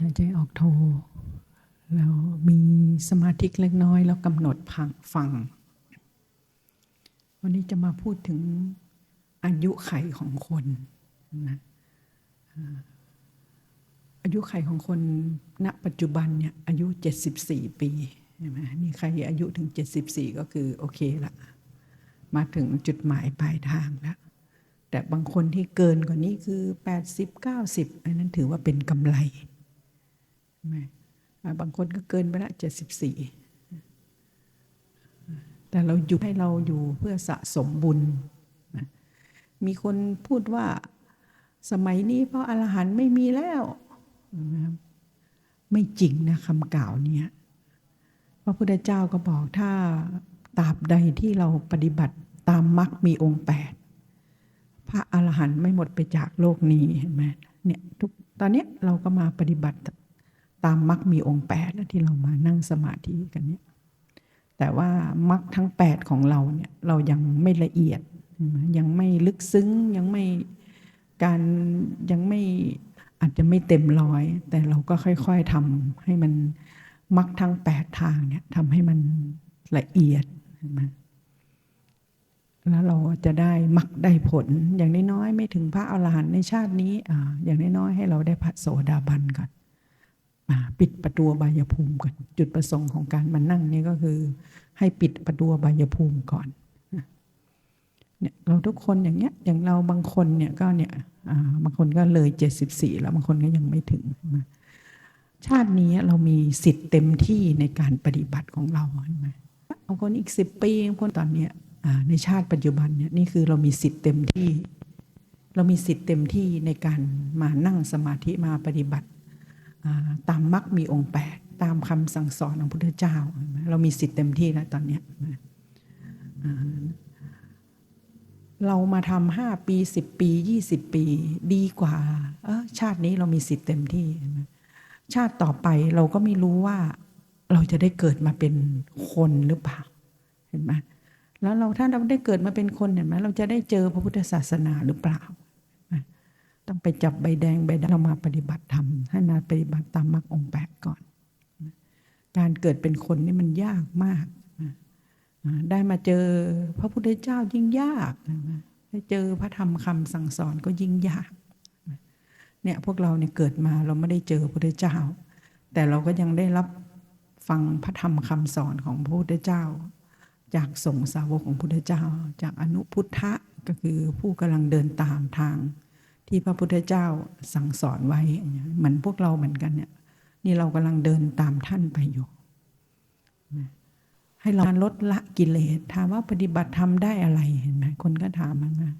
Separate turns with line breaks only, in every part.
หายใจออกโทแล้วมีสมาธิเล็กน้อย แล้วกำหนดพังฟัง วันนี้จะมาพูดถึงอายุไขของคนนะอายุไขของคนณปัจจุบันเนี่ยอายุ 74 ปีใช่ไหมนี่ใครอายุถึง 74 ก็คือโอเคละมาถึงจุดหมายปลายทางแล้ว แต่บางคนที่เกินกว่านี้คือ 80 90 อันนั้นถือว่าเป็นกำไร บางคนก็เกินไปละ74แต่เราอยู่ให้เราอยู่เพื่อสะสมบุญ มีคนพูดว่าสมัยนี้พระอรหันต์ไม่มีแล้ว ไม่จริงนะคำกล่าวเนี้ยพระพุทธเจ้าก็บอกถ้าตราบใดที่เราปฏิบัติตามมรรคมีองค์แปดพระอรหันต์ไม่หมดไปจากโลกนี้เห็นไหมเนี่ยทุกตอนนี้เราก็มาปฏิบัติ ตามมรรคมีองค์แปดที่เรามานั่งสมาธิกันเนี่ยแต่ว่ามรรคทั้งแปดของเราเนี่ยเรายังไม่ละเอียดยังไม่ลึกซึ้งยังไม่การยังไม่อาจจะไม่เต็มร้อย แต่เราก็ค่อยๆทำให้มันมรรคทั้งแปดทางเนี่ยทำให้มันละเอียดนะแล้วเราจะได้มรรคได้ผลอย่างน้อยๆไม่ถึงพระอรหันต์ในชาตินี้ออย่างน้อยๆให้เราได้พระโสดาบันก่อน ปิดประตูบายภูมิก่อนจุดประสงค์ของการมานั่งนี่ก็คือ ให้ปิดประตูบายภูมิก่อนเนี่ยเราทุกคนอย่างเงี้ยอย่างเราบางคนเนี่ยก็เนี่ยบางคนก็เลยเจ็ดสิบสี่แล้วบางคนก็ยังไม่ถึง ชาตินี้เรามีสิทธิ์เต็มที่ในการปฏิบัติของเราใช่ไหมบางคนอีกสิบปีบางคนตอนเนี้ยในชาติปัจจุบันเนี่ยนี่คือเรามีสิทธิ์เต็มที่ เรามีสิทธิ์เต็มที่ในการมานั่งสมาธิมาปฏิบัติ ตามมรรคมีองค์แปดตามคำสั่งสอนของพระพุทธเจ้า เรามีสิทธิ์เต็มที่แล้วตอนนี้เรามาทำห้าปีสิบปียี่สิบปีดีกว่าชาตินี้เรามีสิทธิ์เต็มที่ ชาติต่อไปเราก็ไม่รู้ว่า เราจะได้เกิดมาเป็นคนหรือเปล่าเห็นไหมแล้วเราถ้าเราได้เกิดมาเป็นคนเห็นไหมเราจะได้เจอพระพุทธศาสนาหรือเปล่า ต้องไปจับใบแดงใบดำเรามาปฏิบัติธรรมให้มาปฏิบัติตามมรรคองแปดก่อน การเกิดเป็นคนนี่มันยากมาก ได้มาเจอพระพุทธเจ้ายิ่งยากได้เจอพระธรรมคำสั่งสอนก็ยิ่งยากเนี่ยพวกเราเนี่ยเกิดมาเราไม่ได้เจอพระพุทธเจ้า แต่เราก็ยังได้รับฟังพระธรรมคำสอนของพระพุทธเจ้า จากสงสาวกของพระพุทธเจ้า จากอนุพุทธะก็คือผู้กำลังเดินตามทาง ที่พระพุทธเจ้าสั่งสอนไว้เหมือนพวกเราเหมือนกันเนี่ยนี่เรากำลังเดินตามท่านไปอยู่ให้เราลดละกิเลสถามว่าปฏิบัติทำได้อะไรเห็นไหมคนก็ถามมันมา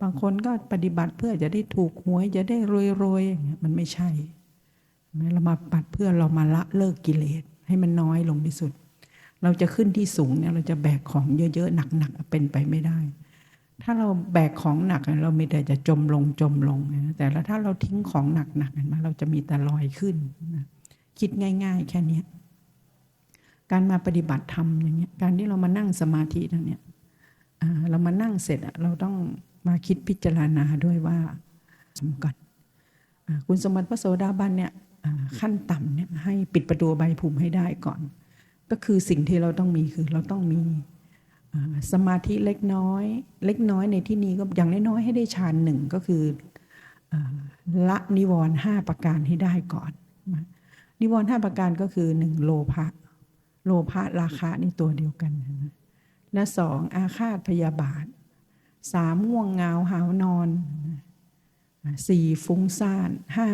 บางคนก็ปฏิบัติเพื่อจะได้ถูกหวยจะได้รวยรวยมันไม่ใช่เรามาปัดเพื่อเรามาละเลิกกิเลส ให้มันน้อยลงที่สุด เราจะขึ้นที่สูงเนี่ยเราจะแบกของเยอะๆหนักๆเป็นไปไม่ได้ ถ้าเราแบกของหนักเราไม่แต่จะจมลงจมลงนะแต่แล้วถ้าเราทิ้งของหนักๆเห็นไหมเราจะมีแต่ลอยขึ้นนะคิดง่าย ๆ แค่นี้การมาปฏิบัติธรรมอย่างเงี้ยการที่เรามานั่งสมาธิทั้งเนี้ยเรามานั่งเสร็จเราต้องมาคิดพิจารณาด้วยว่าสมกัดคุณสมบัติพระโสดาบันเนี่ยขั้นต่ำเนี่ยให้ปิดประตูใบภูมิให้ได้ก่อน ก็คือสิ่งที่เราต้องมีคือเราต้องมี สมาธิเล็กน้อย เล็กน้อยในที่นี้ก็อย่างน้อยๆให้ได้ฌานหนึ่งก็คือละนิวรณ์ห้าประการให้ได้ก่อน นิวรณ์ห้าประการก็คือหนึ่งโลภะโลภะราคะนี่ตัวเดียวกันนะและสองอาฆาตพยาบาทสามง่วงเงาหาวนอนสี่ฟุ้งซ่านห้า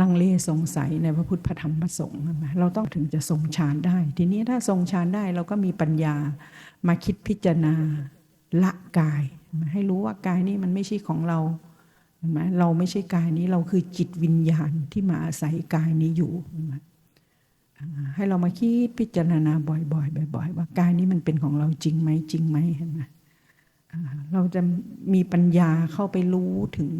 ลังเลสงสัยในพระพุทธธรรมพระสงฆ์เราต้องถึงจะทรงฌานได้ ทีนี้ถ้าทรงฌานได้เราก็มีปัญญามาคิดพิจารณาละกาย ให้รู้ว่ากายนี้มันไม่ใช่ของเราเราไม่ใช่กายนี้เราคือจิตวิญญาณที่มาอาศัยกายนี้อยู่ให้เรามาคิดพิจารณาบ่อยๆบ่อย ๆ ว่ากายนี้มันเป็นของเราจริงไหมจริงไหมเห็นไหมเราจะมีปัญญาเข้าไปรู้ถึง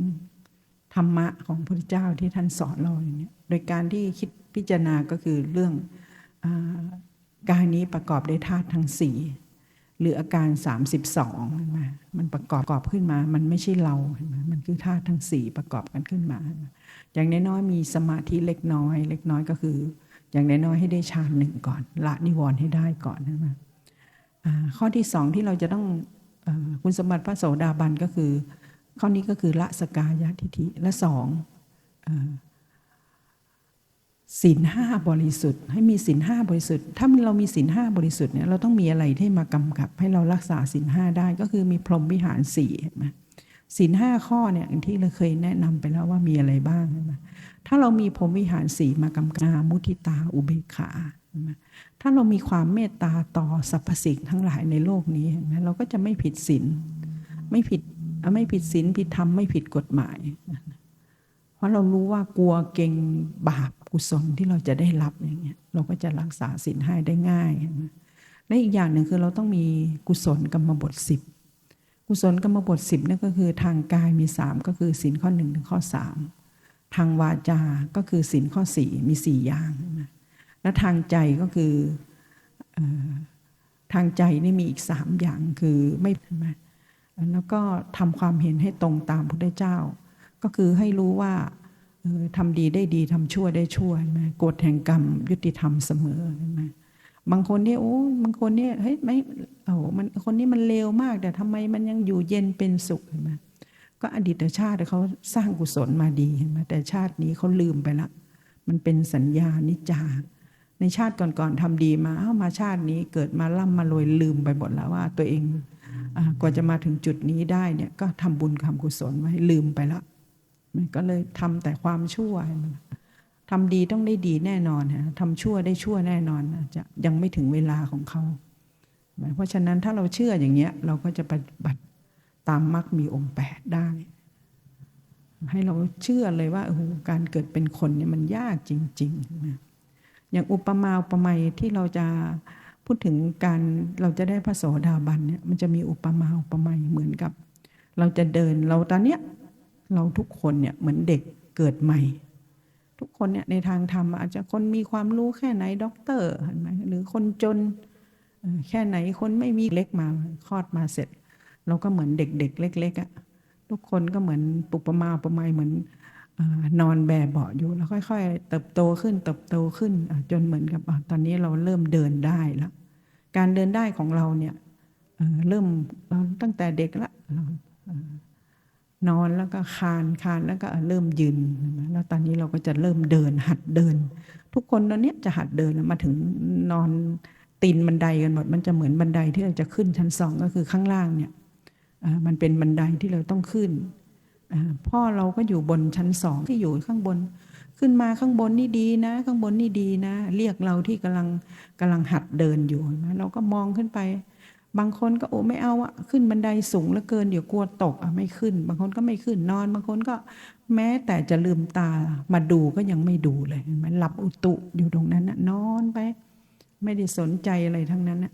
ธรรมะของพระพุทธเจ้าที่ท่านสอนเราอย่างนี้โดยการที่คิดพิจารณาก็คือเรื่องอกายนี้ประกอบด้วยธาตุทั้งสี่หรืออาการ 32เห็นไหมมันประกอบกอบขึ้นมา มันไม่ใช่เราเห็นไหมมันคือธาตุทั้งสี่ประกอบกันขึ้นมา อย่างน้อยๆมีสมาธิเล็กน้อย เล็กน้อยก็คือ อย่างน้อยๆให้ได้ฌานหนึ่งก่อน ละนิวรณ์ให้ได้ก่อนใช่ไหมาข้อที่สองที่เราจะต้องอคุณสมบัติพระโสดาบันก็คือ ข้อนี้ก็คือละสกายทิฏฐิและสองศีลห้าบริสุทธิ์ ให้มีศีลห้าบริสุทธิ์ ถ้าเรามีศีลห้าบริสุทธิ์เนี่ยเราต้องมีอะไรที่มากำกับ ให้เรารักษาศีลห้าได้ก็คือมีพรหมวิหารสี่เห็นไหมศีลห้าข้อเนี่ยอย่างที่เราเคยแนะนำไปแล้วว่ามีอะไรบ้างใช่ไหมถ้าเรามีพรหมวิหารสี่มากำกับมุทิตาอุเบกขาใช่ไหมถ้าเรามีความเมตตาต่อสรรพสิ่งทั้งหลายในโลกนี้เห็นไหมเราก็จะไม่ผิดศีลไม่ผิด ไม่ผิดศีลผิดธรรมไม่ผิดกฎหมาย เพราะเรารู้ว่ากลัวเก่งบาปกุศลที่เราจะได้รับอย่างเงี้ยเราก็จะรักษาศีลให้ได้ง่าย และอีกอย่างหนึ่งคือเราต้องมีกุศลกรรมบทสิบกุศลกรรมบทสิบนั่นก็คือทางกายมีสามก็คือศีลข้อหนึ่งถึงข้อสามทางวาจา ก็คือศีลข้อสี่มีสี่อย่างนะและทางใจก็คือออทางใจนี่มีอีกสามอย่างคือไม่ใช่ไหม แล้วก็ทำความเห็นให้ตรงตามพระพุทธเจ้า ก็คือให้รู้ว่าทำดีได้ดีทำชั่วได้ชั่วใช่ไหมกฎแห่งกรรมยุติธรรมเสมอใช่ไหมบางคนเนี่ยโอ้บางคนเนี่ยเฮ้ยไม่โอ้มันคนนี้มันเลวมาก แต่ทำไมมันยังอยู่เย็นเป็นสุขเห็นไหมก็อดีตชาติเขาสร้างกุศลมาดีเห็นไหมแต่ชาตินี้เขาลืมไปละ มันเป็นสัญญานิจจา ในชาติก่อนๆทำดีมาเอ้ามาชาตินี้เกิดมาล่ำมารวยลืมไปหมดแล้วว่าตัวเองกว่าจะมาถึงจุดนี้ได้เนี่ยก็ทำบุญทำกุศลไว้ลืมไปละมันก็เลยทำแต่ความชั่วทำดีต้องได้ดีแน่นอนฮะทำชั่วได้ชั่วแน่นอนจะยังไม่ถึงเวลาของเขา เพราะฉะนั้นถ้าเราเชื่ออย่างเงี้ยเราก็จะปฏิบัติตามมรรคมีองค์แปดได้ ให้เราเชื่อเลยว่าการเกิดเป็นคนเนี่ยมันยากจริงๆนะ อย่างอุปมาอุปไมยที่เราจะพูดถึงการเราจะได้พระโสดาบันเนี่ยมันจะมีอุปมาอุปไมยเหมือนกับ เราจะเดินเราตอนเนี้ยเราทุกคนเนี่ยเหมือนเด็กเกิดใหม่ ทุกคนเนี่ยในทางธรรมอาจจะคนมีความรู้แค่ไหนด็อกเตอร์เห็นไหมหรือคนจนแค่ไหนคนไม่มีเล็กมาคลอดมาเสร็จ เราก็เหมือนเด็กๆเล็กๆอะ่ะทุกคนก็เหมือนปุปมาประมาเหมือน นอนแบเบาะอยู่แล้วค่อยๆ เติบโตขึ้นเติบโตขึ้นจนเหมือนกับตอนนี้เราเริ่มเดินได้แล้วการเดินได้ของเราเนี่ยเริ่มตั้งแต่เด็กละนอนแล้วก็คานคานแล้วก็เริ่มยืนแล้วตอนนี้เราก็จะเริ่มเดิน หัดเดิน ทุกคนตอนนี้จะหัดเดินมาถึงนอนตีนบันไดกันหมด มันจะเหมือนบันไดที่เราจะขึ้นชั้นสองก็คือข้างล่างเนี่ยมันเป็นบันไดที่เราต้องขึ้น พ่อเราก็อยู่บนชั้นสองที่อยู่ข้างบน ขึ้นมาข้างบนนี่ดีนะ ข้างบนนี่ดีนะ เรียกเราที่กำลังกำลังหัดเดินอยู่นะเราก็มองขึ้นไป บางคนก็โอ้ไม่เอาอะขึ้นบันไดสูงเหลือเกินเดี๋ยวกลัวตกอะไม่ขึ้น บางคนก็ไม่ขึ้นนอน บางคนก็แม้แต่จะลืมตามาดูก็ยังไม่ดูเลยมันหลับอุตุอยู่ตรงนั้นนะนอนไป ไม่ได้สนใจอะไรทั้งนั้นนะ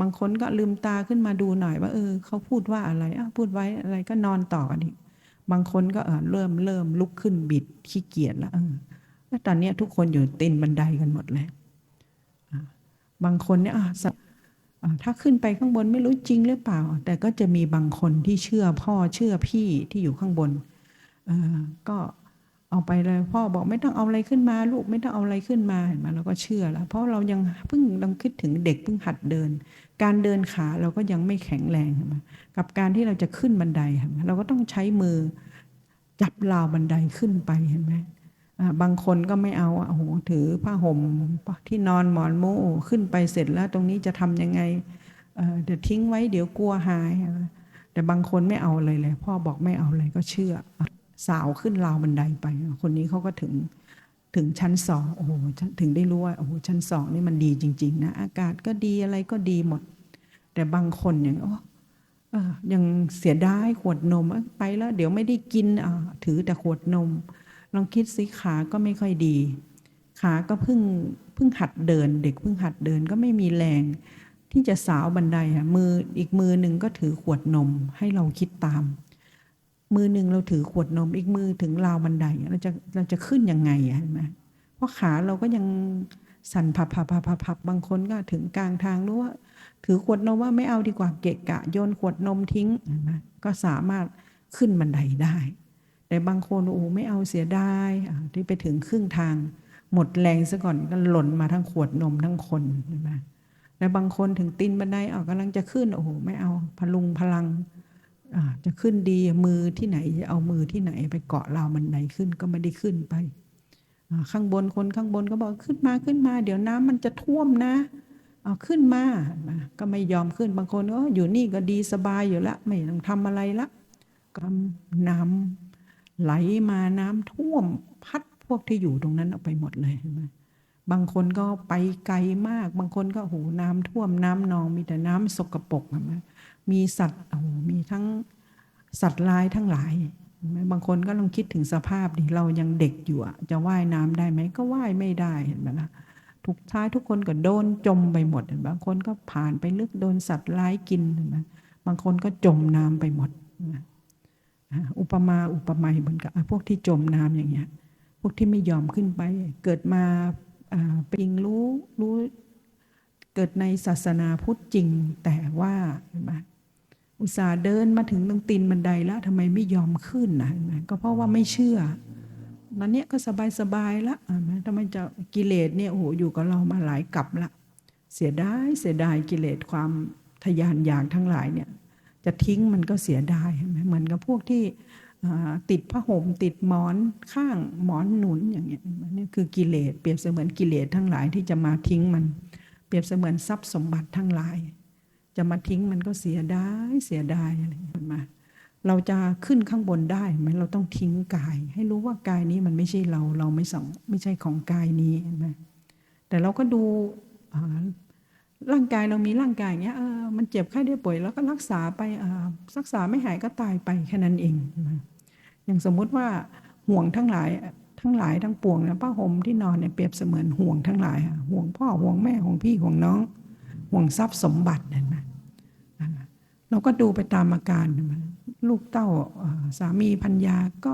บางคนก็ลืมตาขึ้นมาดูหน่อยว่า เออเขาพูดว่าอะไรอะพูดไว้อะไรก็นอนต่อกันอีก บางคนก็เริ่มเริ่มลุกขึ้นบิดขี้เกียจแล้วแล้วตอนนี้ทุกคนอยู่ตีนบันไดกันหมดแล้วบางคนเนี่ยถ้าขึ้นไปข้างบนไม่รู้จริงหรือเปล่า แต่ก็จะมีบางคนที่เชื่อพ่อเชื่อพี่ที่อยู่ข้างบนก็ เอาไปเลยพ่อบอกไม่ต้องเอาอะไรขึ้นมา ลูกไม่ต้องเอาอะไรขึ้นมาเห็นไหมเราก็เชื่อแล้วเพราะเรายังเพิ่งต้องคิดถึงเด็กเพิ่งหัดเดิน การเดินขาเราก็ยังไม่แข็งแรงเห็นไหมกับการที่เราจะขึ้นบันไดเห็นไหมเราก็ต้องใช้มือจับราวบันไดขึ้นไปเห็นไหมบางคนก็ไม่เอาโอ้โหถือผ้าห่มที่นอนหมอนโม่ขึ้นไปเสร็จแล้วตรงนี้จะทำยังไงเดี๋ยวทิ้งไว้เดี๋ยวกลัวหาย แต่บางคนไม่เอาเลยเลยพ่อบอกไม่เอาเลยก็เชื่อ สาวขึ้นราวบันไดไป คนนี้เขาก็ถึงถึงชั้นสองโอ้โหถึงได้รู้ว่าโอ้โหชั้นสองนี่มันดีจริง ๆ นะ อากาศก็ดีอะไรก็ดีหมด แต่บางคนอย่างโอ้ยังเสียดายขวดนมไปแล้ว เดี๋ยวไม่ได้กินถือแต่ขวดนม ลองคิดสิขาก็ไม่ค่อยดี ขาก็เพิ่งเพิ่งหัดเดิน เด็กเพิ่งหัดเดินก็ไม่มีแรง ที่จะสาวบันไดค่ะมืออีกมือหนึ่งก็ถือขวดนมให้เราคิดตาม มือหนึ่งเราถือขวดนมอีกมือถึงราวบันไดเราจะเราจะขึ้นยังไงเห็นไหมเพราะขาเราก็ยังสั่นพับพับพับพับพับบางคนก็ถึงกลางทางรู้ว่าถือขวดนมว่าไม่เอาดีกว่าเกะกะโยนขวดนมทิ้งเห็นไหมก็สามารถขึ้นบันไดได้ แต่บางคนโอ้ไม่เอาเสียดายที่ไปถึงครึ่งทาง หมดแรงซะก่อนก็หล่นมาทั้งขวดนมทั้งคนเห็นไหมและบางคนถึงตีนบันไดเอากำลังจะขึ้นโอ้โหไม่เอาพลุงพลัง จะขึ้นดีมือที่ไหนจะเอามือที่ไหนไปเกาะเราวบันไดขึ้นก็ไม่ได้ขึ้นไป ข้างบนคนข้างบนก็บอกขึ้นมาขึ้นมา เดี๋ยวน้ำมันจะท่วมนะเอาขึ้นมาก็ไม่ยอมขึ้นบางคนก็อยู่นี่ก็ดีสบายอยู่ละไม่ต้องทำอะไรละก็น้ำไหลมาน้ำท่วมพัดพวกที่อยู่ตรงนั้นออกไปหมดเลยเห็นไหมบางคนก็ไปไกลมาก บางคนก็โหน้ำท่วมน้ำนองมีแต่น้ำสกปรกเห็นไหม มีสัตว์โอ้โหมีทั้งสัตว์ร้ายทั้งหลาย บางคนก็ลองคิดถึงสภาพดิเรายังเด็กอยู่จะว่ายน้ำได้ไหมก็ว่ายไม่ได้เห็นไหมล่ะทุกท้ายทุกคนก็โดนจมไปหมด บางคนก็ผ่านไปลึกโดนสัตว์ร้ายกินเห็นไหมบางคนก็จมน้ำไปหมดอุปมาอุปไมยเหมือนกับพวกที่จมน้ำอย่างเงี้ย พวกที่ไม่ยอมขึ้นไป เกิดมาปริงรู้รู้เกิดในศาสนาพุทธจริงแต่ว่าเห็นไหม อุตส่าห์เดินมาถึงตรงตีนบันไดแล้วทำไมไม่ยอมขึ้นนะก็เพราะว่าไม่เชื่อนั้นเนี้ยก็สบายสบายละทำไมจะกิเลสเนี่ยโอ้โหอยู่กับเรามาหลายกับละ เสียดายเสียดายกิเลสความทยานอยากทั้งหลายเนี่ยจะทิ้งมันก็เสียดายเห็นไหมเหมือนกับพวกที่ติดผ้าห่มติดหมอนข้างหมอนหนุนอย่างเงี้ยนี่คือกิเลสเปรียบเสมือนกิเลสทั้งหลายที่จะมาทิ้งมัน เปรียบเสมือนทรัพย์สมบัติทั้งหลาย จะมาทิ้งมันก็เสียดายเสียดายอะไรมา เราจะขึ้นข้างบนได้ไหมเราต้องทิ้งกาย ให้รู้ว่ากายนี้มันไม่ใช่เรา เราไม่สองไม่ใช่ของกายนี้เห็นไหมแต่เราก็ดูอ่าร่างกายเรามีร่างกายอย่างเงี้ยเออมันเจ็บไข้ได้ป่วยแล้วก็รักษาไปอ่ารักษาไม่หายก็ตายไปแค่นั้นเองนไหมอย่างสมมุติว่าห่วงทั้งหลายทั้งหลายทั้งปวงเนี่ยผ้าห่มที่นอนเนี่ยเปรียบเสมือนห่วงทั้งหลายห่วงพ่อห่วงแม่ห่วงพี่ห่วงน้อง ห่วงทรัพย์สมบัติเห็นไหมเราก็ดูไปตามอาการลูกเต้าสามีพัญญาก็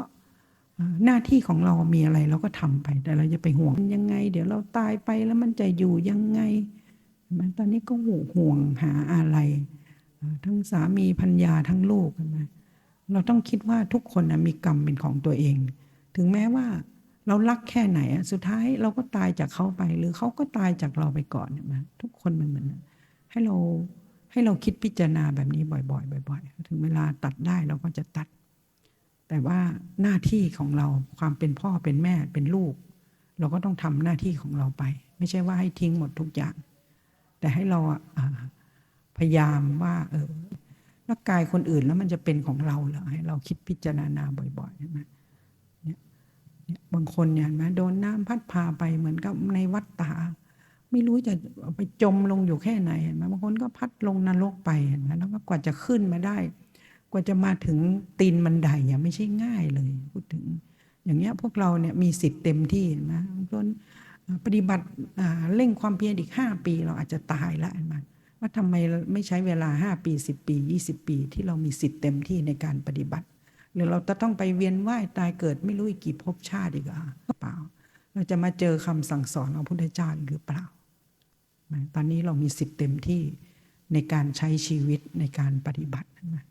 หน้าที่ของเรามีอะไรเราก็ทำไป แต่เราจะไปห่วงยังไง เดี๋ยวเราตายไปแล้วมันจะอยู่ยังไงเห็นตอนนี้ก็ห่วงห่วงหาอะไร ทั้งสามีพัญญาทั้งลูกเห็นไหมเราต้องคิดว่าทุกคนนะมีกรรมเป็นของตัวเอง ถึงแม้ว่า เรารักแค่ไหนอะสุดท้ายเราก็ตายจากเขาไป หรือเขาก็ตายจากเราไปก่อนเห็นไหมทุกคนมันเหมือนให้เราให้เราคิดพิจารณาแบบนี้บ่อยๆบ่อยๆ ถึงเวลาตัดได้เราก็จะตัด แต่ว่าหน้าที่ของเราความเป็นพ่อเป็นแม่เป็นลูก เราก็ต้องทำหน้าที่ของเราไป ไม่ใช่ว่าให้ทิ้งหมดทุกอย่าง แต่ให้เราพยายามว่าเออร่างกายคนอื่นแล้วมันจะเป็นของเราเหรอให้เราคิดพิจารณาบ่อยๆใช่ไหม บางคนเนี่ยเห็นไหมโดนน้ำพัดพาไปเหมือนกับในวัดตา ไม่รู้จะไปจมลงอยู่แค่ไหนเห็นไหมบางคนก็พัดลงนรกไปเห็นไหมแล้วก็กว่าจะขึ้นมาได้ กว่าจะมาถึงตีนบันไดอะไม่ใช่ง่ายเลยพูดถึง อย่างเงี้ยพวกเราเนี่ยมีสิทธิ์เต็มที่เห็นไหมบางคนปฏิบัติเร่งความเพียรอีกห้าปีเราอาจจะตายล้วเห็นไหมว่าทำไมไม่ใช้เวลาห้าปีสิบปียี่สิบปี ที่เรามีสิทธิ์เต็มที่ในการปฏิบัติ หรือเราจะต้องไปเวียนว่ายตายเกิดไม่รู้อีกกี่ภพชาติอีกอะเปล่า เราจะมาเจอคำสั่งสอนของพุทธเจ้าหรือเปล่า ตอนนี้เรามีสิทธิ์เต็มที่ในการใช้ชีวิตในการปฏิบัตินะ